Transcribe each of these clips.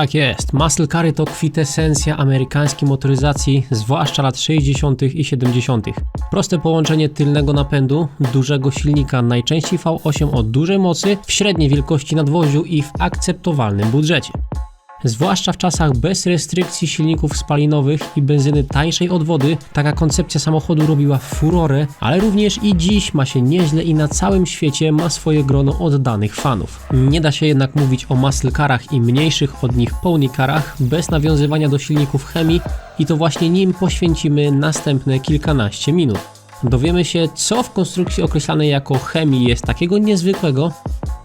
Tak jest. Muscle to kwintesencja amerykańskiej motoryzacji, zwłaszcza lat 60. i 70. Proste połączenie tylnego napędu, dużego silnika, najczęściej V8 o dużej mocy, w średniej wielkości nadwoziu i w akceptowalnym budżecie. Zwłaszcza w czasach bez restrykcji silników spalinowych i benzyny tańszej od wody, taka koncepcja samochodu robiła furorę, ale również i dziś ma się nieźle i na całym świecie ma swoje grono oddanych fanów. Nie da się jednak mówić o muscle carach i mniejszych od nich pony carach bez nawiązywania do silników chemii i to właśnie nim poświęcimy następne kilkanaście minut. Dowiemy się, co w konstrukcji określanej jako chemii jest takiego niezwykłego,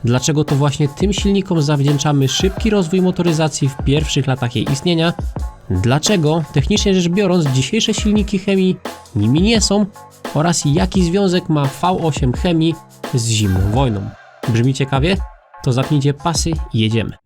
dlaczego to właśnie tym silnikom zawdzięczamy szybki rozwój motoryzacji w pierwszych latach jej istnienia, dlaczego, technicznie rzecz biorąc, dzisiejsze silniki chemii nimi nie są oraz jaki związek ma V8 chemii z zimną wojną. Brzmi ciekawie? To zapnijcie pasy i jedziemy.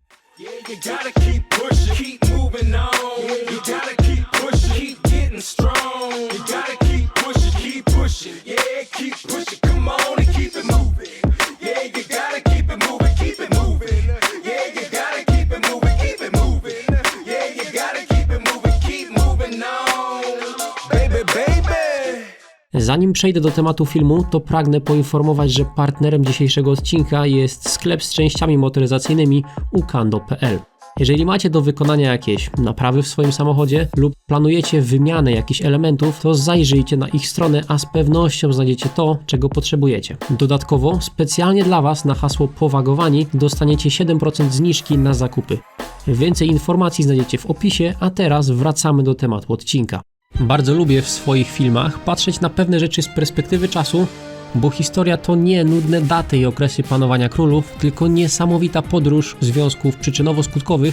Zanim przejdę do tematu filmu, to pragnę poinformować, że partnerem dzisiejszego odcinka jest sklep z częściami motoryzacyjnymi ukando.pl. Jeżeli macie do wykonania jakieś naprawy w swoim samochodzie lub planujecie wymianę jakichś elementów, to zajrzyjcie na ich stronę, a z pewnością znajdziecie to, czego potrzebujecie. Dodatkowo, specjalnie dla Was na hasło POWAGOWANI dostaniecie 7% zniżki na zakupy. Więcej informacji znajdziecie w opisie, a teraz wracamy do tematu odcinka. Bardzo lubię w swoich filmach patrzeć na pewne rzeczy z perspektywy czasu, bo historia to nie nudne daty i okresy panowania królów, tylko niesamowita podróż związków przyczynowo-skutkowych,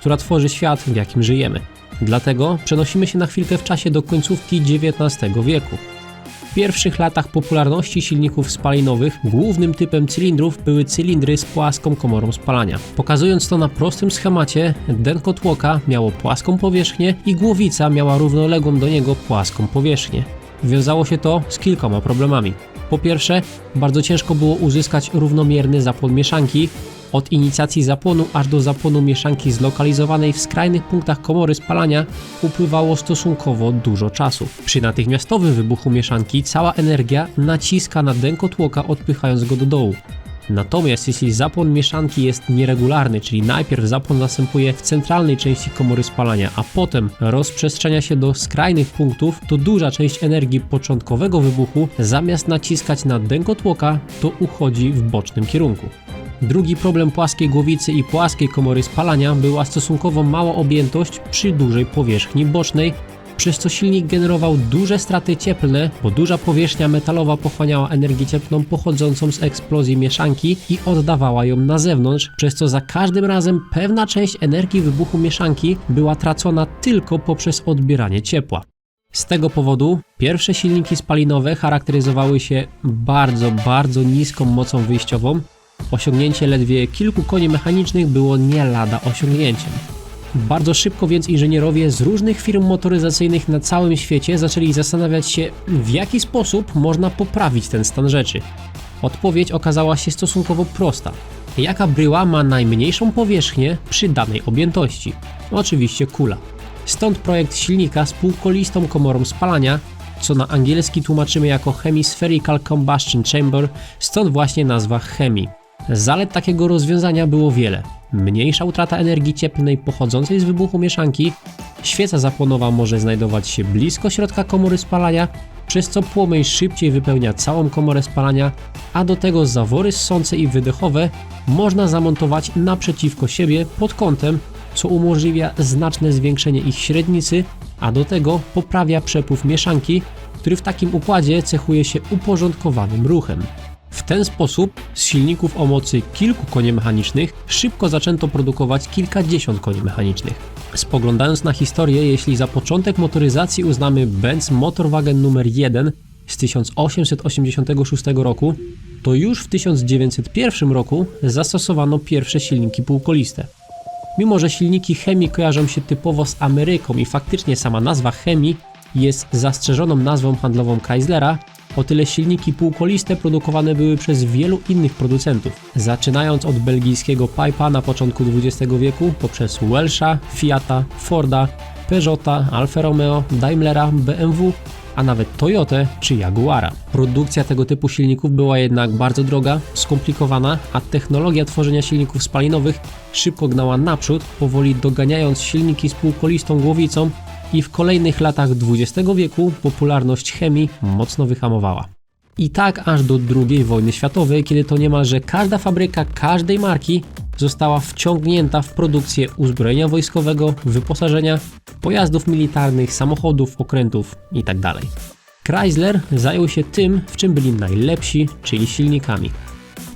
która tworzy świat, w jakim żyjemy. Dlatego przenosimy się na chwilkę w czasie do końcówki XIX wieku. W pierwszych latach popularności silników spalinowych głównym typem cylindrów były cylindry z płaską komorą spalania. Pokazując to na prostym schemacie, denko tłoka miało płaską powierzchnię i głowica miała równoległą do niego płaską powierzchnię. Wiązało się to z kilkoma problemami. Po pierwsze, bardzo ciężko było uzyskać równomierny zapłon mieszanki, od inicjacji zapłonu aż do zapłonu mieszanki zlokalizowanej w skrajnych punktach komory spalania upływało stosunkowo dużo czasu. Przy natychmiastowym wybuchu mieszanki cała energia naciska na dęko tłoka odpychając go do dołu. Natomiast jeśli zapłon mieszanki jest nieregularny, czyli najpierw zapłon następuje w centralnej części komory spalania, a potem rozprzestrzenia się do skrajnych punktów, to duża część energii początkowego wybuchu zamiast naciskać na dęko tłoka, to uchodzi w bocznym kierunku. Drugi problem płaskiej głowicy i płaskiej komory spalania była stosunkowo mała objętość przy dużej powierzchni bocznej, przez co silnik generował duże straty cieplne, bo duża powierzchnia metalowa pochłaniała energię cieplną pochodzącą z eksplozji mieszanki i oddawała ją na zewnątrz, przez co za każdym razem pewna część energii wybuchu mieszanki była tracona tylko poprzez odbieranie ciepła. Z tego powodu pierwsze silniki spalinowe charakteryzowały się bardzo, bardzo niską mocą wyjściową. Osiągnięcie ledwie kilku koni mechanicznych było nie lada osiągnięciem. Bardzo szybko więc inżynierowie z różnych firm motoryzacyjnych na całym świecie zaczęli zastanawiać się, w jaki sposób można poprawić ten stan rzeczy. Odpowiedź okazała się stosunkowo prosta. Jaka bryła ma najmniejszą powierzchnię przy danej objętości? Oczywiście kula. Stąd projekt silnika z półkolistą komorą spalania, co na angielski tłumaczymy jako Hemispherical Combustion Chamber, stąd właśnie nazwa chemii. Zalet takiego rozwiązania było wiele. Mniejsza utrata energii cieplnej pochodzącej z wybuchu mieszanki, świeca zapłonowa może znajdować się blisko środka komory spalania, przez co płomień szybciej wypełnia całą komorę spalania, a do tego zawory ssące i wydechowe można zamontować naprzeciwko siebie pod kątem, co umożliwia znaczne zwiększenie ich średnicy, a do tego poprawia przepływ mieszanki, który w takim układzie cechuje się uporządkowanym ruchem. W ten sposób z silników o mocy kilku koni mechanicznych szybko zaczęto produkować kilkadziesiąt koni mechanicznych. Spoglądając na historię, jeśli za początek motoryzacji uznamy Benz Motorwagen numer 1 z 1886 roku, to już w 1901 roku zastosowano pierwsze silniki półkoliste. Mimo, że silniki chemii kojarzą się typowo z Ameryką i faktycznie sama nazwa chemii jest zastrzeżoną nazwą handlową Chryslera, O tyle silniki półkoliste produkowane były przez wielu innych producentów, zaczynając od belgijskiego Pipa na początku XX wieku, poprzez Welsha, Fiata, Forda, Peugeota, Alfa Romeo, Daimlera, BMW, a nawet Toyotę czy Jaguara. Produkcja tego typu silników była jednak bardzo droga, skomplikowana, a technologia tworzenia silników spalinowych szybko gnała naprzód, powoli doganiając silniki z półkolistą głowicą i w kolejnych latach XX wieku popularność chemii mocno wyhamowała. I tak aż do II wojny światowej, kiedy to niemalże każda fabryka każdej marki została wciągnięta w produkcję uzbrojenia wojskowego, wyposażenia, pojazdów militarnych, samochodów, okrętów tak itd. Chrysler zajął się tym, w czym byli najlepsi, czyli silnikami.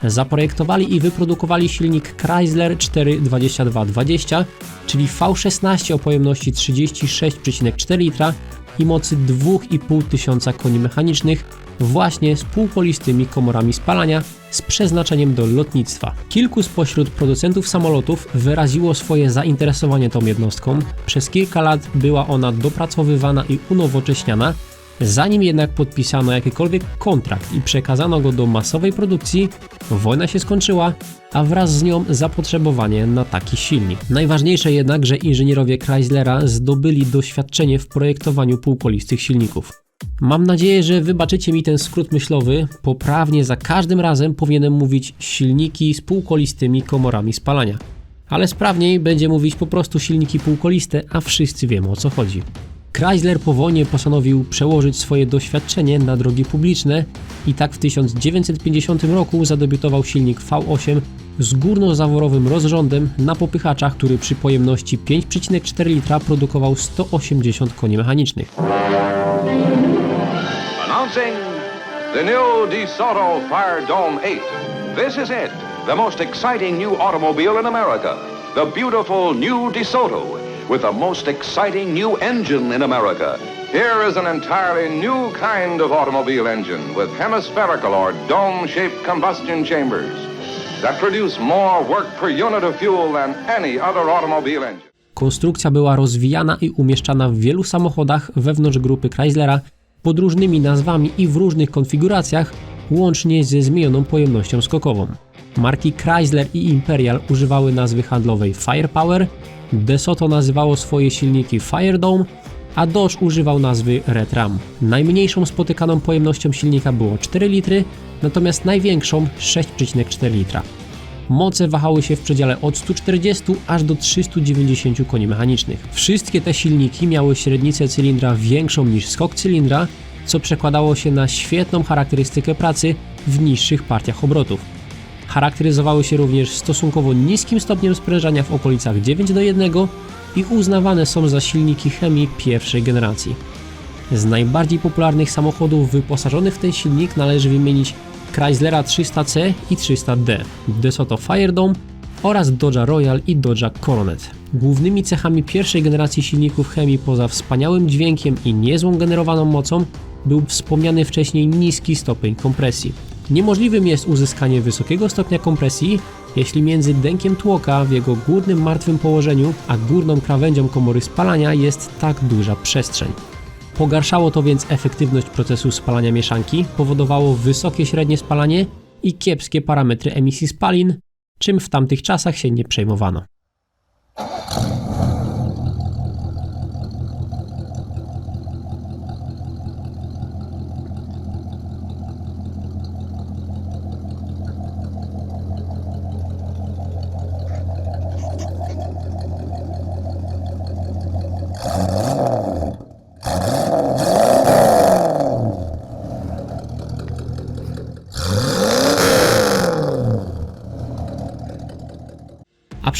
Zaprojektowali i wyprodukowali silnik Chrysler 42220, czyli V16 o pojemności 36,4 litra i mocy 2,5 tysiąca koni mechanicznych, właśnie z półkolistymi komorami spalania z przeznaczeniem do lotnictwa. Kilku spośród producentów samolotów wyraziło swoje zainteresowanie tą jednostką. Przez kilka lat była ona dopracowywana i unowocześniana, Zanim jednak podpisano jakikolwiek kontrakt i przekazano go do masowej produkcji, wojna się skończyła, a wraz z nią zapotrzebowanie na taki silnik. Najważniejsze jednak, że inżynierowie Chryslera zdobyli doświadczenie w projektowaniu półkolistych silników. Mam nadzieję, że wybaczycie mi ten skrót myślowy. Poprawnie za każdym razem powinienem mówić silniki z półkolistymi komorami spalania. Ale sprawniej będzie mówić po prostu silniki półkoliste, a wszyscy wiemy o co chodzi. Chrysler po wojnie postanowił przełożyć swoje doświadczenie na drogi publiczne i tak w 1950 roku zadebiutował silnik V8 z górnozaworowym rozrządem na popychaczach, który przy pojemności 5,4 litra produkował 180 koni mechanicznych. Announcing the new DeSoto Fire Dome 8. This is it, the most exciting new automobile in America. The beautiful new DeSoto with the most exciting new engine in America. Here is an entirely new kind of automobile engine with hemispherical or dome-shaped combustion chambers that produce more work per unit of fuel than any other automobile engine. Konstrukcja była rozwijana i umieszczana w wielu samochodach wewnątrz grupy Chryslera pod różnymi nazwami i w różnych konfiguracjach, łącznie ze zmienioną pojemnością skokową. Marki Chrysler i Imperial używały nazwy handlowej Firepower, DeSoto nazywało swoje silniki Firedome, a Dodge używał nazwy Red Ram. Najmniejszą spotykaną pojemnością silnika było 4 litry, natomiast największą 6,4 litra. Moce wahały się w przedziale od 140 aż do 390 koni mechanicznych. Wszystkie te silniki miały średnicę cylindra większą niż skok cylindra, co przekładało się na świetną charakterystykę pracy w niższych partiach obrotów. Charakteryzowały się również stosunkowo niskim stopniem sprężania w okolicach 9 do 1 i uznawane są za silniki chemii pierwszej generacji. Z najbardziej popularnych samochodów wyposażonych w ten silnik należy wymienić Chryslera 300C i 300D, DeSoto Firedome oraz Dodge'a Royal i Dodge'a Coronet. Głównymi cechami pierwszej generacji silników chemii poza wspaniałym dźwiękiem i niezłą generowaną mocą był wspomniany wcześniej niski stopień kompresji. Niemożliwym jest uzyskanie wysokiego stopnia kompresji, jeśli między dękiem tłoka w jego górnym martwym położeniu a górną krawędzią komory spalania jest tak duża przestrzeń. Pogarszało to więc efektywność procesu spalania mieszanki, powodowało wysokie średnie spalanie i kiepskie parametry emisji spalin, czym w tamtych czasach się nie przejmowano.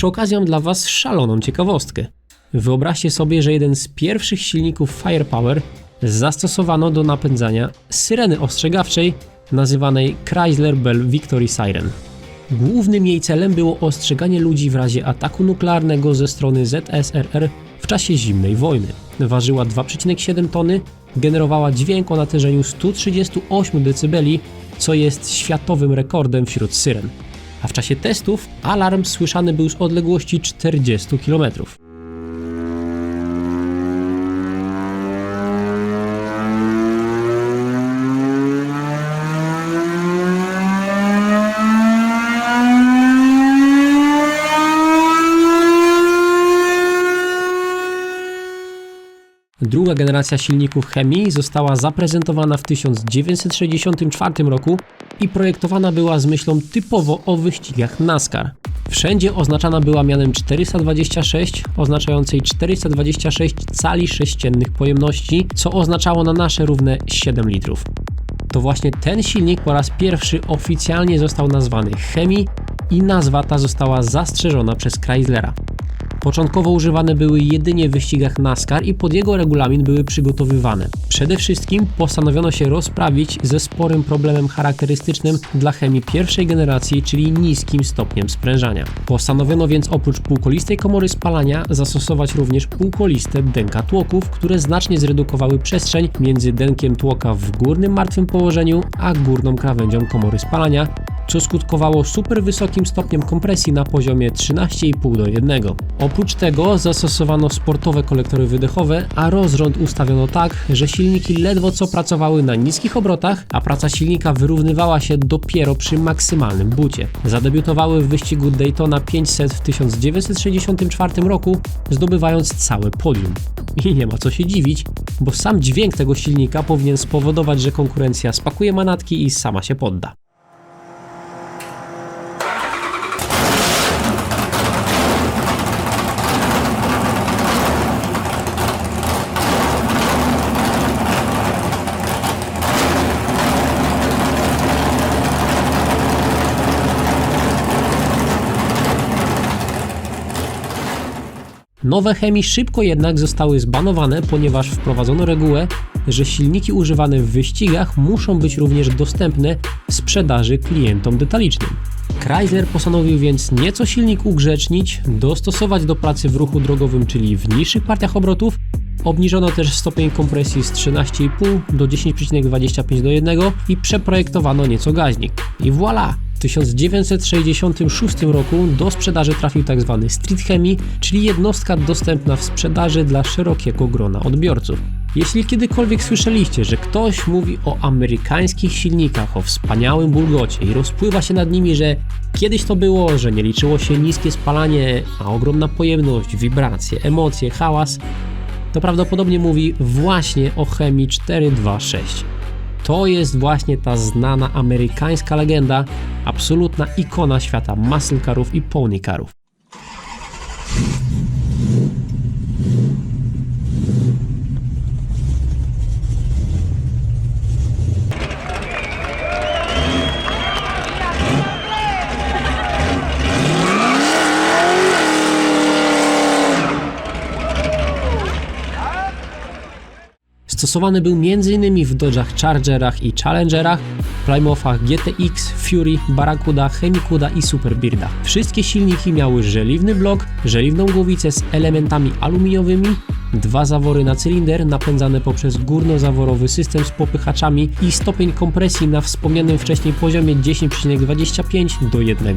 Przy okazji mam dla Was szaloną ciekawostkę. Wyobraźcie sobie, że jeden z pierwszych silników Firepower zastosowano do napędzania syreny ostrzegawczej nazywanej Chrysler Bell Victory Siren. Głównym jej celem było ostrzeganie ludzi w razie ataku nuklearnego ze strony ZSRR w czasie zimnej wojny. Ważyła 2,7 tony, generowała dźwięk o natężeniu 138 dB, co jest światowym rekordem wśród syren a w czasie testów alarm słyszany był z odległości 40 km. Druga generacja silników chemii została zaprezentowana w 1964 roku i projektowana była z myślą typowo o wyścigach NASCAR. Wszędzie oznaczana była mianem 426, oznaczającej 426 cali sześciennych pojemności, co oznaczało na nasze równe 7 litrów. To właśnie ten silnik po raz pierwszy oficjalnie został nazwany Chemii i nazwa ta została zastrzeżona przez Chryslera. Początkowo używane były jedynie w wyścigach NASCAR i pod jego regulamin były przygotowywane. Przede wszystkim postanowiono się rozprawić ze sporym problemem charakterystycznym dla chemii pierwszej generacji, czyli niskim stopniem sprężania. Postanowiono więc oprócz półkolistej komory spalania zastosować również półkoliste denka tłoków, które znacznie zredukowały przestrzeń między denkiem tłoka w górnym martwym położeniu, a górną krawędzią komory spalania, co skutkowało super wysokim stopniem kompresji na poziomie 13,5 do 1. Oprócz tego zastosowano sportowe kolektory wydechowe, a rozrząd ustawiono tak, że silniki ledwo co pracowały na niskich obrotach, a praca silnika wyrównywała się dopiero przy maksymalnym bucie. Zadebiutowały w wyścigu Daytona 500 w 1964 roku, zdobywając całe podium. I nie ma co się dziwić, bo sam dźwięk tego silnika powinien spowodować, że konkurencja spakuje manatki i sama się podda. Nowe chemii szybko jednak zostały zbanowane, ponieważ wprowadzono regułę, że silniki używane w wyścigach muszą być również dostępne w sprzedaży klientom detalicznym. Chrysler postanowił więc nieco silnik ugrzecznić, dostosować do pracy w ruchu drogowym, czyli w niższych partiach obrotów. Obniżono też stopień kompresji z 13,5 do 10,25 do 1 i przeprojektowano nieco gaźnik. I voilà! W 1966 roku do sprzedaży trafił tzw. Street Chemii, czyli jednostka dostępna w sprzedaży dla szerokiego grona odbiorców. Jeśli kiedykolwiek słyszeliście, że ktoś mówi o amerykańskich silnikach, o wspaniałym bulgocie i rozpływa się nad nimi, że kiedyś to było, że nie liczyło się niskie spalanie, a ogromna pojemność, wibracje, emocje, hałas, to prawdopodobnie mówi właśnie o chemii 426. To jest właśnie ta znana amerykańska legenda, absolutna ikona świata muscle i pony. Stosowany był m.in. w Dodge'ach Chargerach i Challengerach, Plymouthach GTX, Fury, Barracuda, Chemicuda i Superbirda. Wszystkie silniki miały żeliwny blok, żeliwną głowicę z elementami aluminiowymi, dwa zawory na cylinder napędzane poprzez górnozaworowy system z popychaczami i stopień kompresji na wspomnianym wcześniej poziomie 10,25 do 1.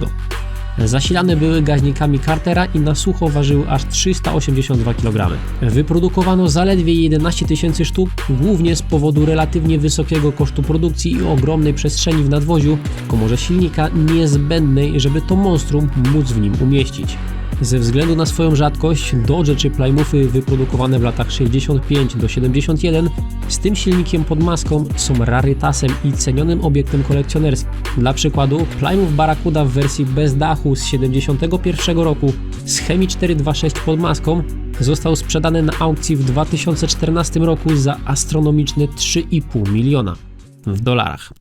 Zasilane były gaźnikami Cartera i na sucho ważyły aż 382 kg. Wyprodukowano zaledwie 11 tysięcy sztuk, głównie z powodu relatywnie wysokiego kosztu produkcji i ogromnej przestrzeni w nadwoziu, komorze silnika niezbędnej, żeby to monstrum móc w nim umieścić. Ze względu na swoją rzadkość, Dodge czy Plymouthy wyprodukowane w latach 65 do 71 z tym silnikiem pod maską są rarytasem i cenionym obiektem kolekcjonerskim. Dla przykładu Plymouth Barracuda w wersji bez dachu z 71 roku z chemii 426 pod maską został sprzedany na aukcji w 2014 roku za astronomiczne 3,5 miliona w dolarach.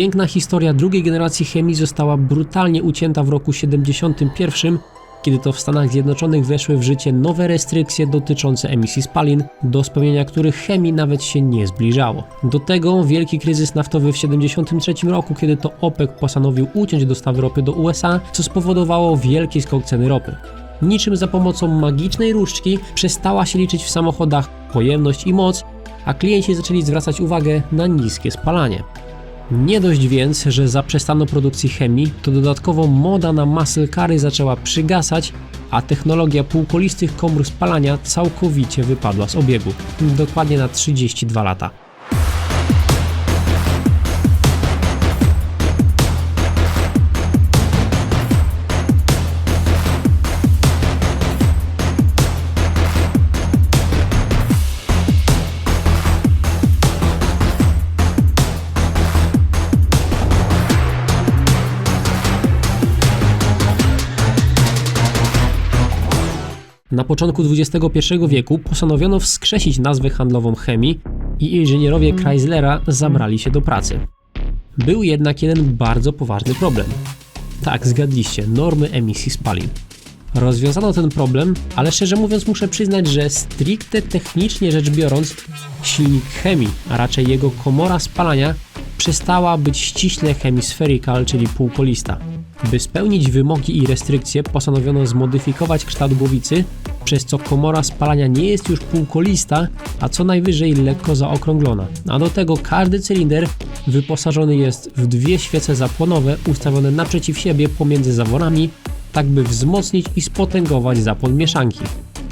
Piękna historia drugiej generacji chemii została brutalnie ucięta w roku 71, kiedy to w Stanach Zjednoczonych weszły w życie nowe restrykcje dotyczące emisji spalin, do spełnienia których chemii nawet się nie zbliżało. Do tego wielki kryzys naftowy w 73 roku, kiedy to OPEC postanowił uciąć dostawy ropy do USA, co spowodowało wielki skok ceny ropy. niczym za pomocą magicznej różdżki przestała się liczyć w samochodach pojemność i moc, a klienci zaczęli zwracać uwagę na niskie spalanie. Nie dość więc, że zaprzestano produkcji chemii, to dodatkowo moda na muscle cary zaczęła przygasać, a technologia półkolistych komór spalania całkowicie wypadła z obiegu. Dokładnie na 32 lata. Początku XXI wieku postanowiono wskrzesić nazwę handlową chemii i inżynierowie Chryslera zabrali się do pracy. Był jednak jeden bardzo poważny problem. Tak, zgadliście, normy emisji spalin. Rozwiązano ten problem, ale szczerze mówiąc muszę przyznać, że stricte technicznie rzecz biorąc, silnik chemii, a raczej jego komora spalania, przestała być ściśle hemispherical, czyli półkolista. By spełnić wymogi i restrykcje, postanowiono zmodyfikować kształt głowicy, przez co komora spalania nie jest już półkolista, a co najwyżej lekko zaokrąglona. A do tego każdy cylinder wyposażony jest w dwie świece zapłonowe ustawione naprzeciw siebie pomiędzy zaworami, tak by wzmocnić i spotęgować zapłon mieszanki.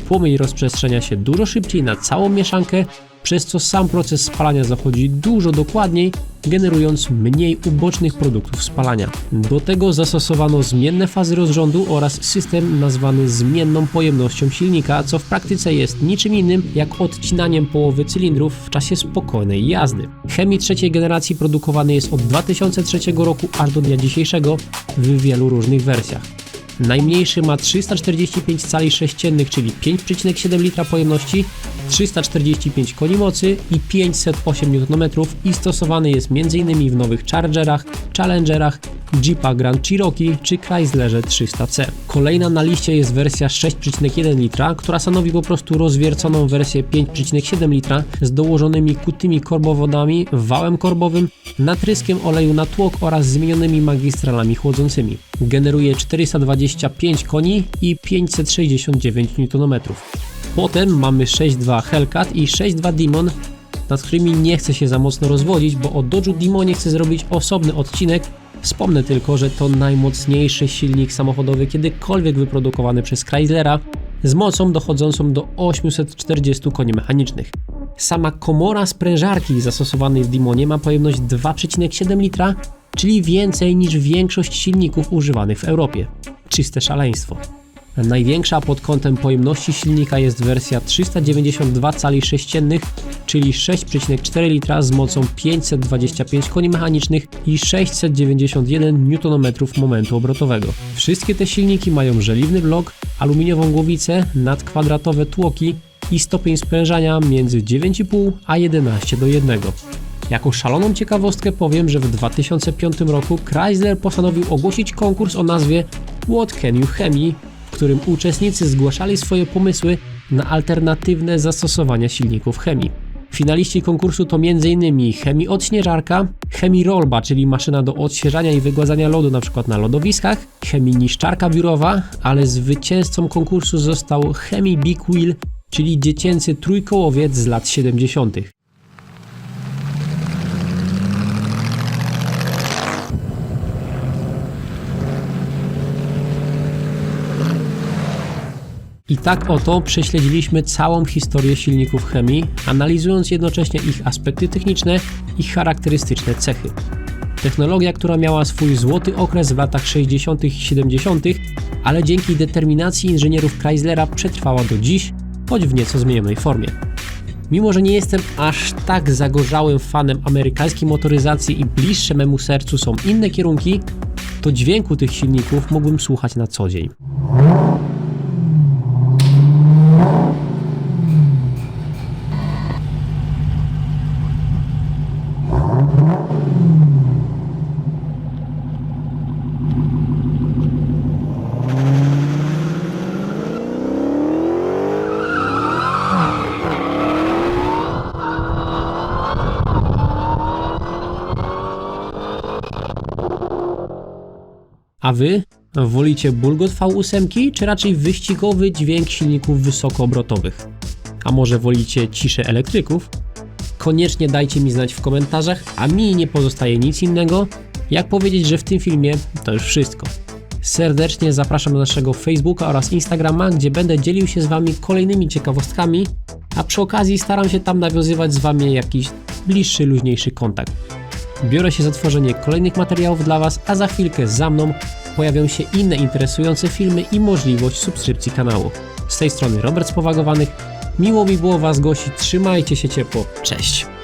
Płomień rozprzestrzenia się dużo szybciej na całą mieszankę, przez co sam proces spalania zachodzi dużo dokładniej, generując mniej ubocznych produktów spalania. Do tego zastosowano zmienne fazy rozrządu oraz system nazwany zmienną pojemnością silnika, co w praktyce jest niczym innym jak odcinaniem połowy cylindrów w czasie spokojnej jazdy. Chemii trzeciej generacji produkowany jest od 2003 roku aż do dnia dzisiejszego w wielu różnych wersjach. Najmniejszy ma 345 cali sześciennych, czyli 5,7 litra pojemności, 345 koni mocy i 508 Nm i stosowany jest m.in. w nowych Chargerach, Challengerach, Jeepa Grand Cherokee czy Chryslerze 300C. Kolejna na liście jest wersja 6,1 litra, która stanowi po prostu rozwierconą wersję 5,7 litra z dołożonymi kutymi korbowodami, wałem korbowym, natryskiem oleju na tłok oraz zmienionymi magistralami chłodzącymi. Generuje 425 koni i 569 Nm. Potem mamy 6.2 Hellcat i 6.2 Demon, nad którymi nie chcę się za mocno rozwodzić, bo o Dodge'u Demonie chcę zrobić osobny odcinek. Wspomnę tylko, że to najmocniejszy silnik samochodowy kiedykolwiek wyprodukowany przez Chryslera z mocą dochodzącą do 840 koni mechanicznych. Sama komora sprężarki zastosowanej w Demonie ma pojemność 2,7 litra, czyli więcej niż większość silników używanych w Europie. Czyste szaleństwo. Największa pod kątem pojemności silnika jest wersja 392 cali sześciennych, czyli 6,4 litra z mocą 525 koni mechanicznych i 691 Nm momentu obrotowego. Wszystkie te silniki mają żeliwny blok, aluminiową głowicę, nadkwadratowe tłoki i stopień sprężania między 9,5 a 11 do 1. Jako szaloną ciekawostkę powiem, że w 2005 roku Chrysler postanowił ogłosić konkurs o nazwie What Can You Chemii, w którym uczestnicy zgłaszali swoje pomysły na alternatywne zastosowania silników chemii. Finaliści konkursu to m.in. chemii odśnieżarka, chemii rolba, czyli maszyna do odświeżania i wygładzania lodu np. na lodowiskach, chemii niszczarka biurowa, ale zwycięzcą konkursu został chemii Big Wheel, czyli dziecięcy trójkołowiec z lat 70. I tak oto prześledziliśmy całą historię silników chemii, analizując jednocześnie ich aspekty techniczne i charakterystyczne cechy. Technologia, która miała swój złoty okres w latach 60. i 70., ale dzięki determinacji inżynierów Chryslera przetrwała do dziś, choć w nieco zmienionej formie. Mimo, że nie jestem aż tak zagorzałym fanem amerykańskiej motoryzacji i bliższe memu sercu są inne kierunki, to dźwięku tych silników mógłbym słuchać na co dzień. A wy? Wolicie bulgot V8 czy raczej wyścigowy dźwięk silników wysokoobrotowych? A może wolicie ciszę elektryków? Koniecznie dajcie mi znać w komentarzach, a mi nie pozostaje nic innego, jak powiedzieć, że w tym filmie to już wszystko. Serdecznie zapraszam do naszego Facebooka oraz Instagrama, gdzie będę dzielił się z Wami kolejnymi ciekawostkami, a przy okazji staram się tam nawiązywać z Wami jakiś bliższy, luźniejszy kontakt. Biorę się za tworzenie kolejnych materiałów dla Was, a za chwilkę za mną pojawią się inne interesujące filmy i możliwość subskrypcji kanału. Z tej strony Robert Spowagowanych. Miło mi było Was gościć, trzymajcie się ciepło, cześć!